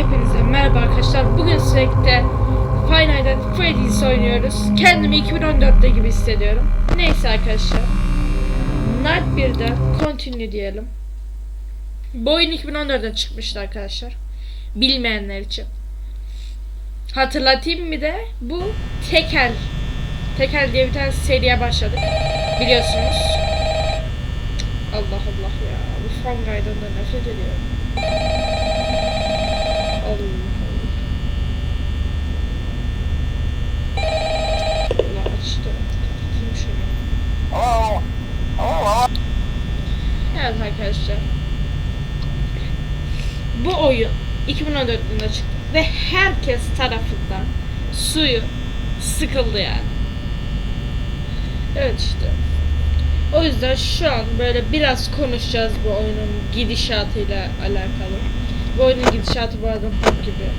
Hepinize merhaba arkadaşlar. Bugün sürekli Five Nights Freddy's oynuyoruz. Kendimi 2014'te gibi hissediyorum. Neyse arkadaşlar. Night 1'de continue diyelim. Bu oyun 2014'de çıkmıştı arkadaşlar. Bilmeyenler için. Hatırlatayım bir de bu Tekel. Tekel diye bir tane seriye başladık. Biliyorsunuz. Allah Allah ya. Bu Fangay'dan da nefret ediyorum. Allah Allah. Allah açtı. Kapatayım şunu. Hello? Hello? Evet arkadaşlar. Bu oyun 2014 yılında çıktı ve herkes tarafından suyu sıkıldı yani. Evet işte. O yüzden şu an böyle biraz konuşacağız bu oyunun gidişatıyla alakalı. Bu oyunun gidişatı bu arada bok gibi.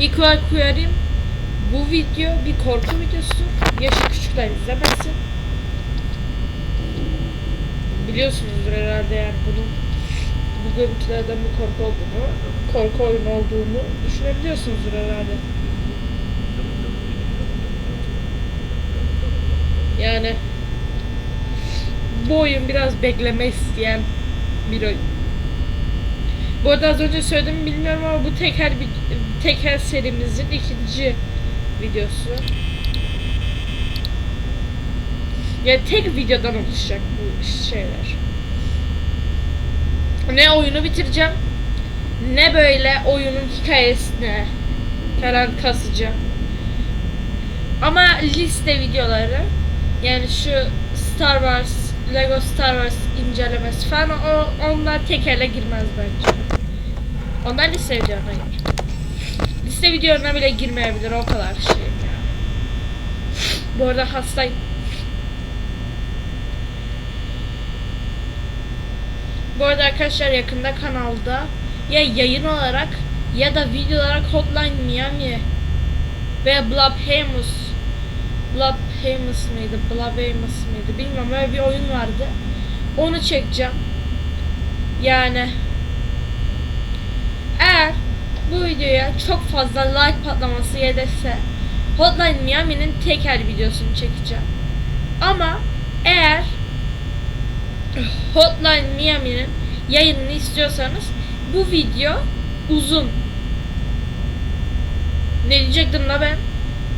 İlk olarak uyarayım. Bu video bir korku videosu. Yaşı küçükler izlemesin. Biliyorsunuzdur herhalde yani bunun bu görüntülerden bir korku olduğunu, korku oyunu olduğunu düşünebiliyorsunuzdur herhalde. Yani bu oyun biraz bekleme isteyen bir oyun. Bu arada az önce söyledim mi bilmiyorum ama bu teker bir teker serimizin ikinci videosu. Ya tek videodan oluşacak bu şeyler. Ne oyunu bitireceğim ne böyle oyunun hikayesine falan kasacağım. Ama liste videoları yani şu Star Wars, Lego Star Wars incelemesi falan o onlar tekerle girmez bence. Onlar liste videolarına girer. Liste videolarına bile girmeyebilir o kadar şey. Bu arada hastayım. Bu arada arkadaşlar yakında kanalda ya yayın olarak ya da video olarak Hotline Miami ve Blabhamus Blabhamus mıydı? Blabhamus mıydı? Bilmiyorum öyle bir oyun vardı. Onu çekeceğim. Yani eğer bu videoya çok fazla like patlaması gelirse Hotline Miami'nin teker videosunu çekeceğim. Ama eğer Hotline Miami'nin yayınını istiyorsanız bu video uzun. Ne diyecektim la ben?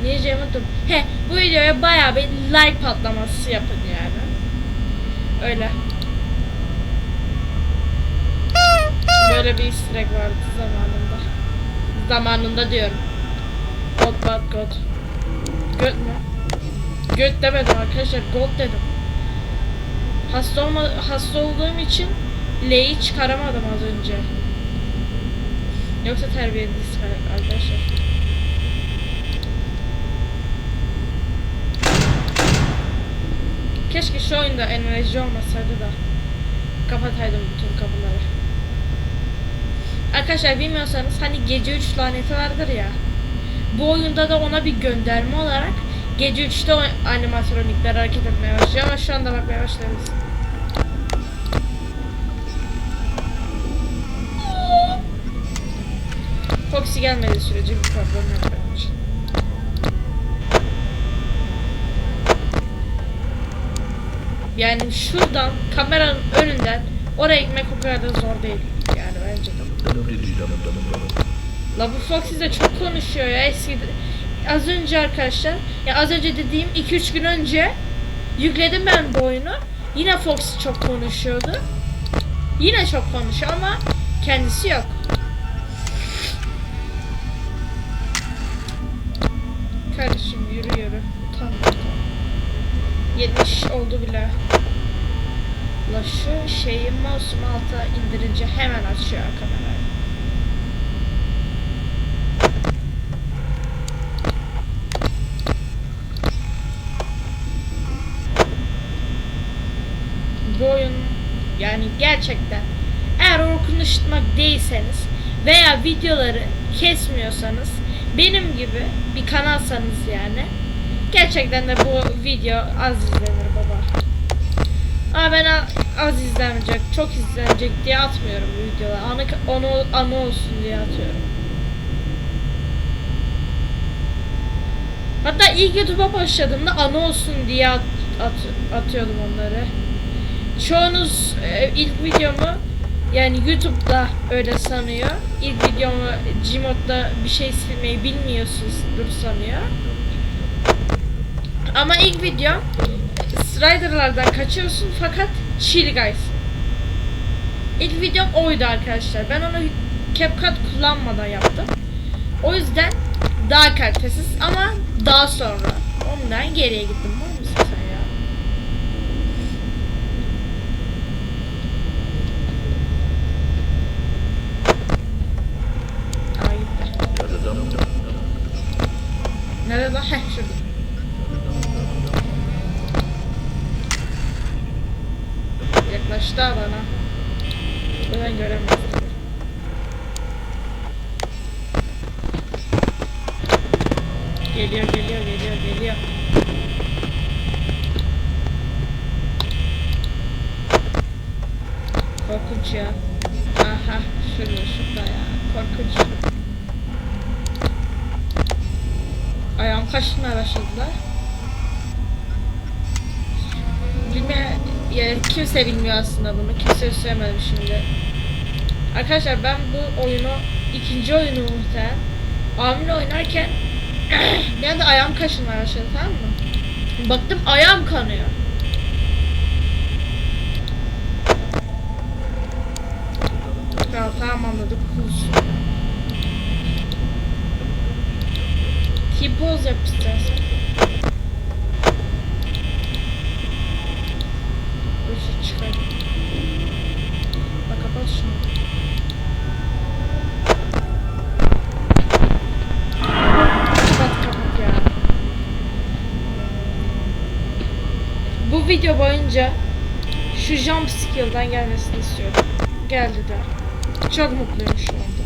Ne diyeceğimi unuttum. He bu videoya bayağı bir like patlaması yapın yani. Öyle. Böyle bir egg vardı zamanında. Zamanında diyorum. God bad God. Göt mü? Göt demedim arkadaşlar. God dedim. Hasta olma, hasta olduğum için L'yi çıkaramadım az önce. Yoksa terbiyeliyiz arkadaşlar. Keşke şu oyunda enerji olmasaydı da kapataydım bütün kapıları. Arkadaşlar bilmiyorsanız hani gece 3 laneti vardır ya. Bu oyunda da ona bir gönderme olarak gece 3'te o animatronikler hareket etmeye başlıyor ama şu anda bakmaya başlarız. Foxy gelmediği sürece bir problem yok benim için. Yani şuradan kameranın önünden oraya gitmek o kadar da zor değil. Yani bence de. La bu Foxy de çok konuşuyor ya eski az önce arkadaşlar ya az önce dediğim 2-3 gün önce yükledim ben bu oyunu. Yine Foxy çok konuşuyordu. Yine çok konuşuyor ama kendisi yok. Kardeşim yürü yürü. Utanma. 70 oldu bile. La şu şeyi mouse'umu alta indirince hemen açıyor kamerayı. Bu oyun yani gerçekten eğer Orkun Işıtmak değilseniz veya videoları kesmiyorsanız benim gibi bir kanalsanız yani gerçekten de bu video az izlenir baba. Ama ben az izlenecek, çok izlenecek diye atmıyorum videoları. Anı, onu, anı olsun diye atıyorum. Hatta ilk YouTube'a başladığımda anı olsun diye at, at- atıyordum onları. Çoğunuz e, ilk videomu yani YouTube'da öyle sanıyor. İlk videomu Gmod'da bir şey silmeyi bilmiyorsunuzdur sanıyor. Ama ilk videom Rider'lardan kaçıyorsun fakat Chill Guys. İlk videom oydu arkadaşlar. Ben onu CapCut kullanmadan yaptım. O yüzden daha kalitesiz ama daha sonra ondan geriye gittim. Var mısın sen ya? Aa gitti. Nerede lan? Heh şurada. Yaklaştı bana. Ben göremezdim. Geliyor, geliyor, geliyor, geliyor. Korkunç ya. Aha, şurada, şurada ya. Korkunç. Ayağım kaşınmaya başladılar. Bilme, ya kimse bilmiyor aslında bunu. Kimse söylemedim şimdi. Arkadaşlar ben bu oyunu ikinci oyunu muhtemelen abimle oynarken bir anda ayağım kaşınmaya başladı tamam mı? Baktım ayağım kanıyor. Ya tamam anladık. Kus. T-pose yap istersen. Dur şu çıkar. Bak kapat şunu. Kapat kapat ya. Bu boyunca şu jump skill'dan gelmesini istiyorum. Geldi de. Çok mutluyum şu anda.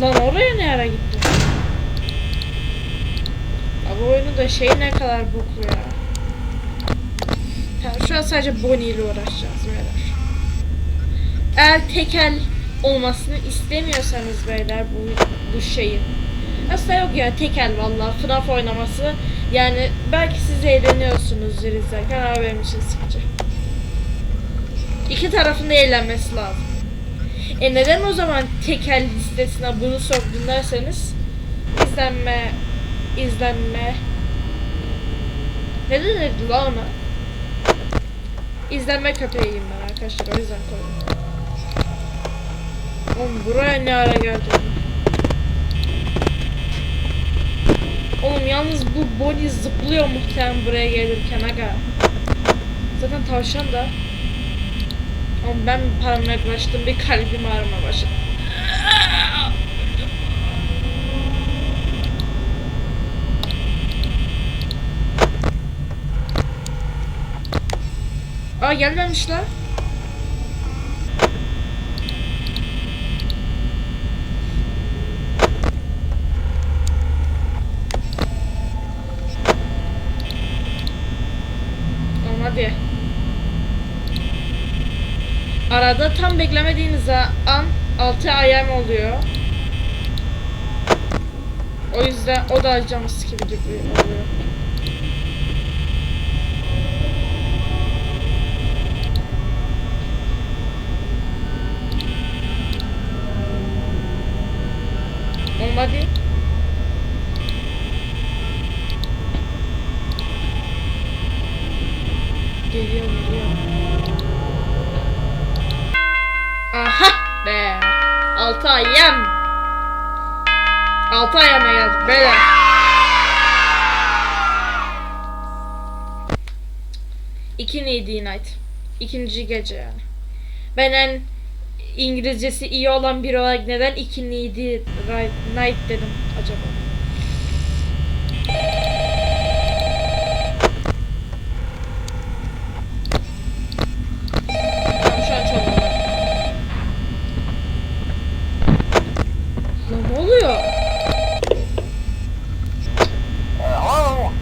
Lan oraya ne ara gitti? Ya bu oyunun da şeyi ne kadar boklu ya. Tamam, şu an sadece Bonnie ile uğraşacağız beyler. Eğer tekel olmasını istemiyorsanız beyler bu, bu şeyin. Aslında yok ya tekel valla FNAF oynaması. Yani belki siz eğleniyorsunuzdur izlerken ama benim için sıkıcı. İki tarafın da eğlenmesi lazım. E neden o zaman tekel listesine bunu soktun derseniz izlenme izlenme ne denirdi la ona? İzlenme köpeğiyim ben arkadaşlar o yüzden koydum. Oğlum buraya ne ara geldi? Oğlum yalnız bu body zıplıyor muhtemelen buraya gelirken aga. Zaten tavşan da. Oğlum ben paranoyaklaştım bir kalbim ağrıma başladı. Aa gelmemişler. Tamam Arada tam beklemediğiniz an 6 ayağım oluyor. O yüzden o da jumpscare gibi oluyor. Neydi Night. İkinci gece yani. Ben en İngilizcesi iyi olan biri olarak neden iki Neydi Night dedim acaba? Tamam şu an çok normal. Lan ne oluyor?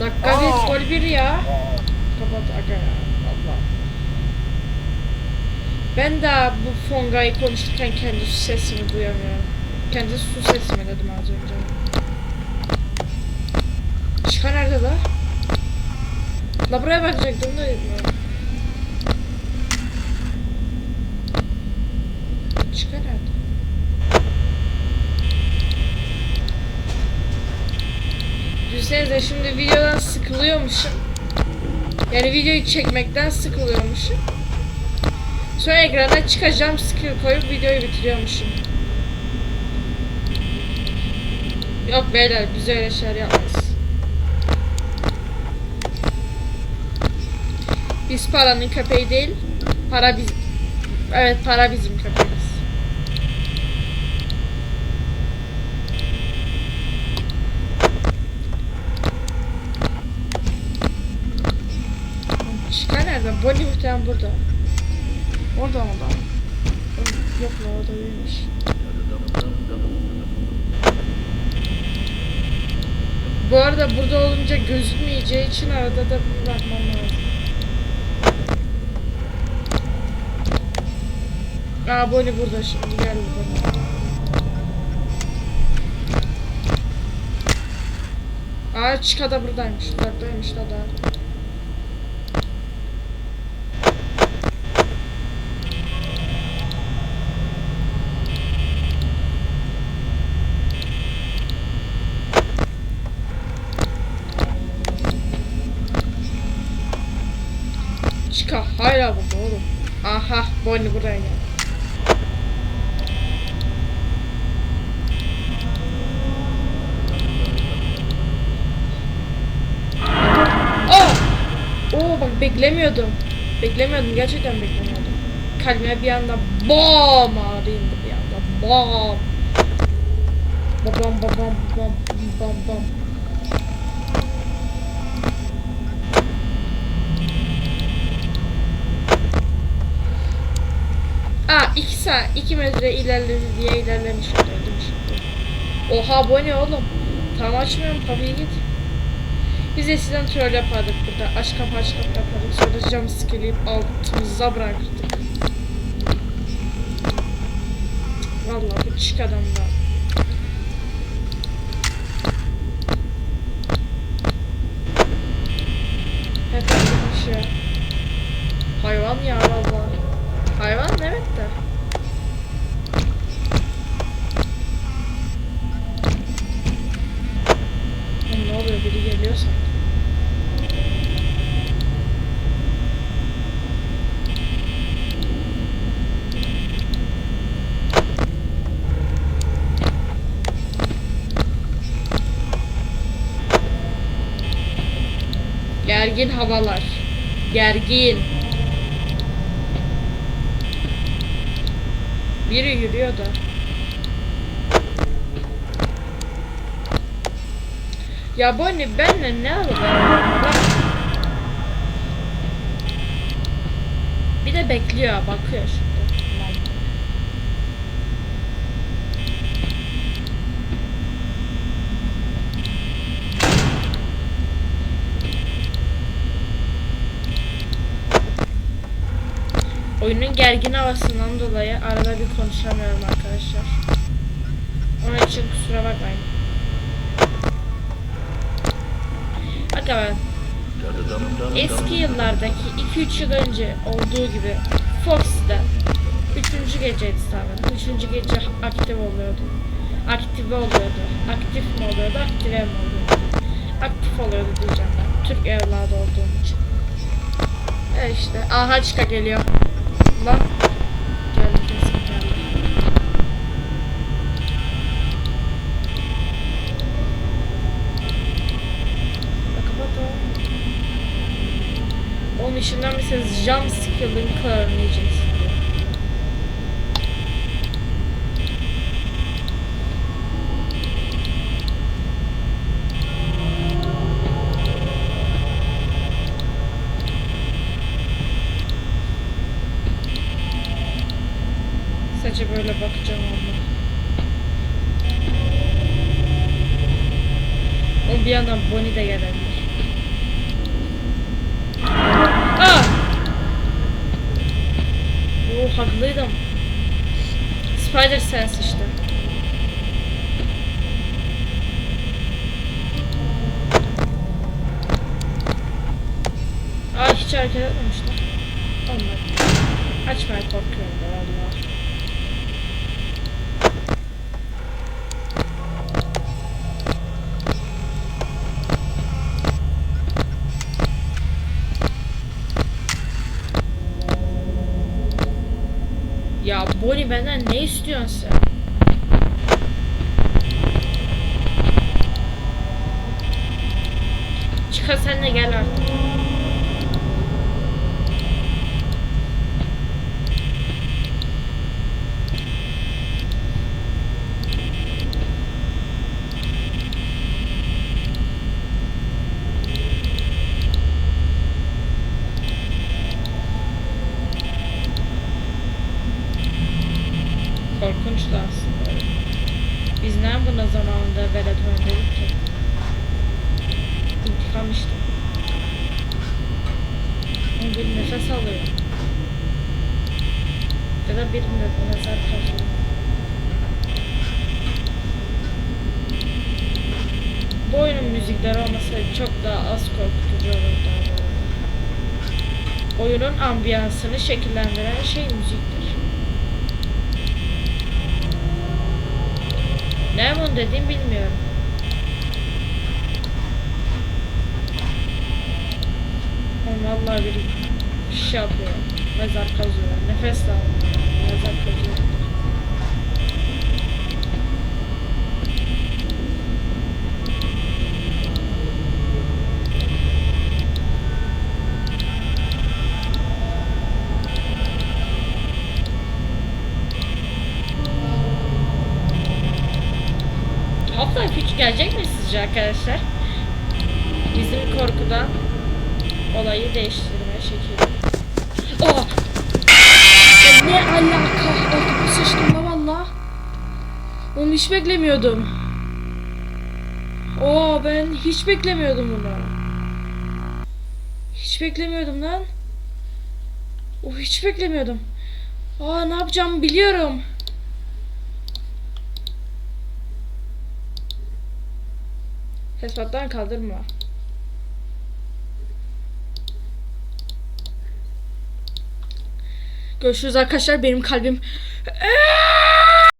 Dakika bir gol bir ya. Kapat aga ya. Allah. Amonga'yı konuşurken kendi su sesimi duyamıyorum. Kendi su sesimi dedim az önce. Çıka nerede la? La buraya bakacaktım da. Çıka nerede? Düşünsenize şimdi videodan sıkılıyormuşum. Yani videoyu çekmekten sıkılıyormuşum. Sonra ekrana çıkacağım skill koyup videoyu bitiriyormuşum. Yok beyler biz öyle şeyler yapmayız. Biz paranın köpeği değil, para biz... Evet para bizim köpeğimiz. Çıkar nereden? Bonnie muhtemelen burada. Orada mı da? Yok la orada değilmiş. Bu arada burada olunca gözükmeyeceği için arada da bir bakmam lazım. Aa Bonnie burada şimdi geldi bana. Aa Chica da buradaymış. Uzaktaymış da daha. Chica hala burada oğlum. Aha Bonnie buraya gel. Oh! Oo bak beklemiyordum. Beklemiyordum gerçekten beklemiyordum. Kalbime bir anda BAM ağrı indi bir anda. BAM. Babam babam babam bam bam. Aa 2 saat 2 metre ilerledi diye ilerlemiş oluyor şimdi. Oha bu ne oğlum? Tam açmıyorum kapıyı git. Biz eskiden troll yapardık burada. Aç kapı aç kapı yapardık. Sonra cam sıkılıyıp altımıza bırakırdık. Vallahi bu çık adam da. Hep bir şey. Hayvan ya vallahi. Hayvan evet de. Oğlum ne oluyor biri geliyor sanki. Gergin havalar. Gergin. Biri yürüyor da. Ya Bonnie benle ne? Bak. Bir de bekliyor, bakıyor şimdi. Mal. Oyunun gergin havasından dolayı arada bir konuşamıyorum arkadaşlar. Onun için kusura bakmayın. Ben eski yıllardaki 2-3 yıl önce olduğu gibi Fox'ta 3. geceydi sanırım. 3. gece aktif oluyordu. Aktive oluyordu. Aktif mi oluyordu, aktive mi oluyordu? Aktif oluyordu diyeceğim ben. Türk evladı olduğum için. Evet işte. Aha çıka geliyor. Lan. O. Onun işinden ses jump skill'ın öğreneceksin. Sadece böyle bakacağım ama. O bir yandan Bonnie de gelebilir. Aa! Oo haklıydım. Spider Sense işte. Ay hiç hareket etmemişler. Olmadı. Açmaya korkuyorum da valla. Ya Bonnie benden ne istiyorsun sen? Çıkar sen gel artık. Korkunçtu aslında. Biz ne buna zamanında velet oynadık ki? İşte. O bir nefes alıyor. Ya da bir mezar kazıyor. Bu oyunun müzikleri olmasaydı çok daha az korkutucu olurdu. Oyunun ambiyansını şekillendiren şey müziktir. Ne bunu dediğim bilmiyorum. Oğlum vallahi bir şey yapıyor. Mezar kazıyor. Nefes de almıyor. Mezar kazıyor. Half-Life 3 gelecek mi sizce arkadaşlar? Bizim korkudan olayı değiştirme şekli. Oh! Ya ne alaka? Altıma sıçtım la valla. Onu hiç beklemiyordum. Oo ben hiç beklemiyordum bunu. Hiç beklemiyordum lan. Oh hiç beklemiyordum. Aa ne yapacağımı biliyorum. Hesaptan kaldırma. Görüşürüz arkadaşlar. Benim kalbim...